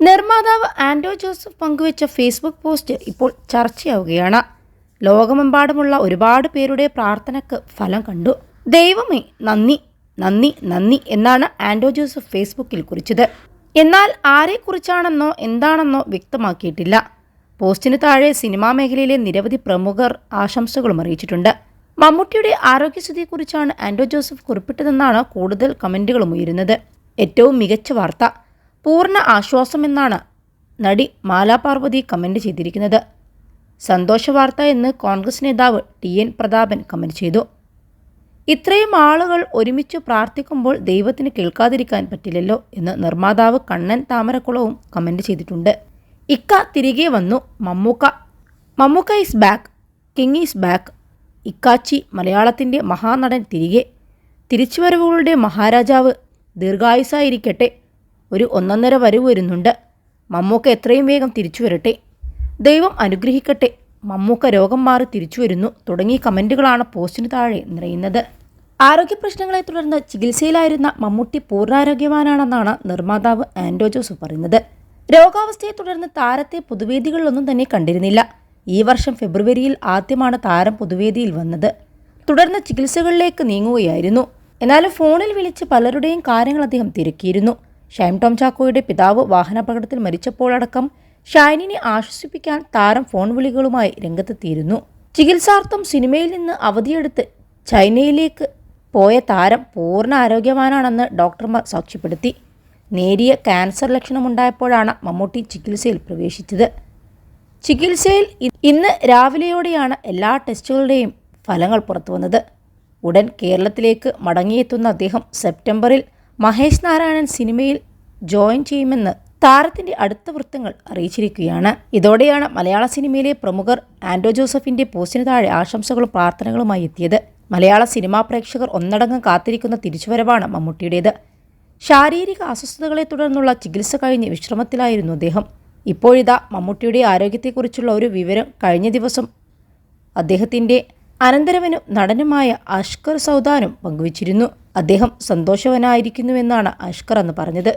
നിർമ്മാതാവ് ആൻഡോ ജോസഫ് പങ്കുവച്ച Facebook post ഇപ്പോൾ ചർച്ചയാവുകയാണ്. ലോകമെമ്പാടുമുള്ള ഒരുപാട് പേരുടെ പ്രാർത്ഥനയ്ക്ക് ഫലം കണ്ടു. ദൈവമേ നന്ദി നന്ദി നന്ദി എന്നാണ് ആൻഡോ ജോസഫ് ഫേസ്ബുക്കിൽ കുറിച്ചത്. എന്നാൽ ആരെക്കുറിച്ചാണെന്നോ എന്താണെന്നോ വ്യക്തമാക്കിയിട്ടില്ല. പോസ്റ്റിന് താഴെ സിനിമാ മേഖലയിലെ നിരവധി പ്രമുഖർ ആശംസകളും അറിയിച്ചിട്ടുണ്ട്. മമ്മൂട്ടിയുടെ ആരോഗ്യസ്ഥിതിയെക്കുറിച്ചാണ് ആൻഡോ ജോസഫ് കുറിപ്പിട്ടതെന്നാണ് കൂടുതൽ കമന്റുകളും ഉയരുന്നത്. ഏറ്റവും മികച്ച വാർത്ത പൂർണ ആശ്വാസമെന്നാണ് നടി മാലാ പാർവതി കമന്റ് ചെയ്തിരിക്കുന്നത്. സന്തോഷവാർത്ത എന്ന് കോൺഗ്രസ് നേതാവ് ടി എൻ പ്രതാപൻ കമന്റ് ചെയ്തു. ഇത്രയും ആളുകൾ ഒരുമിച്ച് പ്രാർത്ഥിക്കുമ്പോൾ ദൈവത്തിന് കേൾക്കാതിരിക്കാൻ പറ്റില്ലല്ലോ എന്ന് നിർമ്മാതാവ് കണ്ണൻ താമരക്കുളവും കമന്റ് ചെയ്തിട്ടുണ്ട്. ഇക്ക തിരികെ വന്നു Mammukka. Mammukka is back king is back ഇക്കാച്ചി മലയാളത്തിന്റെ മഹാനടൻ തിരികെ. തിരിച്ചുവരവുകളുടെ മഹാരാജാവ് ദീർഘായുസായിരിക്കട്ടെ. ഒരു ഒന്നൊന്നര വരവ് വരുന്നുണ്ട്. മമ്മൂക്ക എത്രയും വേഗം തിരിച്ചു വരട്ടെ. ദൈവം അനുഗ്രഹിക്കട്ടെ. മമ്മൂക്ക രോഗം മാറി തിരിച്ചു വരുന്നു. തുടങ്ങിയ കമന്റുകളാണ് പോസ്റ്റിന് താഴെ നിറയുന്നത്. ആരോഗ്യ പ്രശ്നങ്ങളെ തുടർന്ന് ചികിത്സയിലായിരുന്ന മമ്മൂട്ടി പൂർണാരോഗ്യവാനാണെന്നാണ് നിർമ്മാതാവ് ആൻഡോ ജോസ് പറയുന്നത്. രോഗാവസ്ഥയെ തുടർന്ന് താരത്തെ പൊതുവേദികളിലൊന്നും തന്നെ കണ്ടിരുന്നില്ല. ഈ വർഷം ഫെബ്രുവരിയിൽ ആദ്യമാണ് താരം പൊതുവേദിയിൽ വന്നത്. തുടർന്ന് ചികിത്സകളിലേക്ക് നീങ്ങുകയായിരുന്നു. എന്നാലും ഫോണിൽ വിളിച്ച് പലരുടെയും കാര്യങ്ങൾ അദ്ദേഹം തിരക്കിയിരുന്നു. ഷൈം ടോം ചാക്കോയുടെ പിതാവ് വാഹനാപകടത്തിൽ മരിച്ചപ്പോഴടക്കം ഷൈനിനെ ആശ്വസിപ്പിക്കാൻ താരം ഫോൺ വിളികളുമായി രംഗത്തെത്തിയിരുന്നു. ചികിത്സാർത്ഥം സിനിമയിൽ നിന്ന് അവധിയെടുത്ത് ചൈനയിലേക്ക് പോയ താരം പൂർണ ആരോഗ്യവാനാണെന്ന് ഡോക്ടർമാർ സാക്ഷ്യപ്പെടുത്തി. നേരിയ ക്യാൻസർ ലക്ഷണമുണ്ടായപ്പോഴാണ് മമ്മൂട്ടി ചികിത്സയിൽ പ്രവേശിച്ചത്. ചികിത്സയിൽ ഇന്ന് രാവിലെയോടെയാണ് എല്ലാ ടെസ്റ്റുകളുടെയും ഫലങ്ങൾ പുറത്തുവന്നത്. ഉടൻ കേരളത്തിലേക്ക് മടങ്ങിയെത്തുന്ന അദ്ദേഹം സെപ്റ്റംബറിൽ മഹേഷ് നാരായണൻ സിനിമയിൽ ജോയിൻ ചെയ്യുമെന്ന് താരത്തിന്റെ അടുത്ത വൃത്തങ്ങൾ അറിയിച്ചിരിക്കുകയാണ്. ഇതോടെയാണ് മലയാള സിനിമയിലെ പ്രമുഖർ ആൻഡോ ജോസഫിന്റെ പോസ്റ്റിന് താഴെ ആശംസകളും പ്രാർത്ഥനകളുമായി എത്തിയത്. മലയാള സിനിമാ പ്രേക്ഷകർ ഒന്നടങ്കം കാത്തിരിക്കുന്ന തിരിച്ചുവരവാണ് മമ്മൂട്ടിയുടേത്. ശാരീരിക അസ്വസ്ഥതകളെ തുടർന്നുള്ള ചികിത്സ കഴിഞ്ഞ് വിശ്രമത്തിലായിരുന്നു അദ്ദേഹം. ഇപ്പോഴിതാ മമ്മൂട്ടിയുടെ ആരോഗ്യത്തെക്കുറിച്ചുള്ള ഒരു വിവരം കഴിഞ്ഞ ദിവസം അദ്ദേഹത്തിന്റെ അനന്തരവനും നടനുമായ അഷ്കർ സൗദാനും പങ്കുവച്ചിരുന്നു. അദ്ദേഹം സന്തോഷവനായിരിക്കുന്നുവെന്നാണ് അഷ്കർ അന്ന് പറഞ്ഞത്.